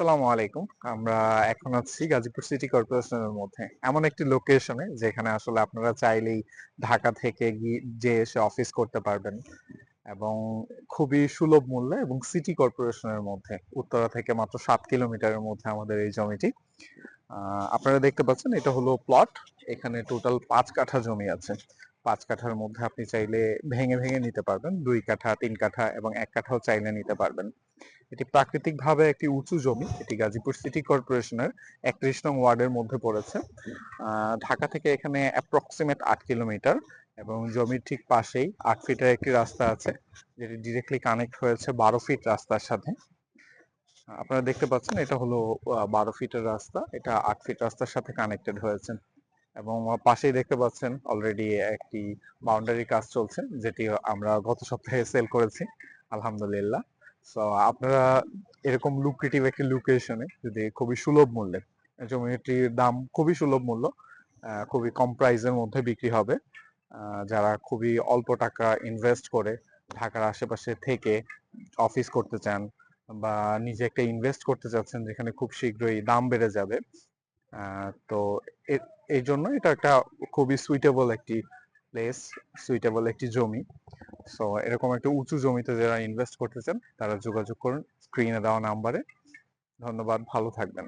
আসসালামু আলাইকুম। আমরা এখন আছি গাজীপুর সিটি কর্পোরেশনের মধ্যে। এমন একটি লোকেশনে যেখানে আসলে আপনারা চাইলেই ঢাকা থেকে গিয়ে যে এসে অফিস করতে পারবেন এবং খুবই সুলভ মূল্যে এবং সিটি কর্পোরেশনের মধ্যে। উত্তরা থেকে মাত্র সাত কিলোমিটারের মধ্যে আমাদের এই জমিটি। আপনারা দেখতে পাচ্ছেন এটা হলো প্লট। এখানে টোটাল পাঁচ কাঠা জমি আছে। পাঁচ কাঠার মধ্যে আপনি চাইলে ভেঙে ভেঙে নিতে পারবেন। দুই কাঠা, তিন কাঠা এবং এক কাঠাও চাইলে নিতে পারবেন। এটি প্রাকৃতিকভাবে একটি উঁচু জমি। এটি গাজীপুর সিটি কর্পোরেশনের একত্রিশ নং ওয়ার্ডের মধ্যে পড়েছে। ঢাকা থেকে এখানে অ্যাপ্রক্সিমেট আট কিলোমিটার এবং জমির ঠিক পাশেই আট ফিটের একটি রাস্তা আছে, যেটি ডিরেক্টলি কানেক্ট হয়েছে বারো ফিট রাস্তার সাথে। আপনারা দেখতে পাচ্ছেন এটা হলো বারো ফিটের রাস্তা। এটা আট ফিট রাস্তার সাথে কানেক্টেড হয়েছে এবং পাশেই দেখতে পাচ্ছেন অলরেডি একটি বাউন্ডারি কাজ চলছে, যেটি আমরা গত সপ্তাহে সেল করেছি। আলহামদুলিল্লাহ। সো আপনারা এরকম লুক্রেটিভ একটি লোকেশনে যদি খুবই সুলভ মূল্যে জমিটির দাম খুবই সুলভ মূল্য খুবই কম প্রাইসের মধ্যে বিক্রি হবে যারা খুবই অল্প টাকা ইনভেস্ট করে, ঢাকার আশেপাশে থেকে অফিস করতে চান বা নিজে একটা ইনভেস্ট করতে চাচ্ছেন, যেখানে খুব শীঘ্রই দাম বেড়ে যাবে তো এই জন্য এটা একটা খুবই সুইটেবল একটি প্লেস সুইটেবল একটি জমি। সো এরকম একটা উঁচু জমিতে যারা ইনভেস্ট করতে চান, তারা যোগাযোগ করুন স্ক্রিনে দেওয়া নাম্বারে ধন্যবাদ, ভালো থাকবেন।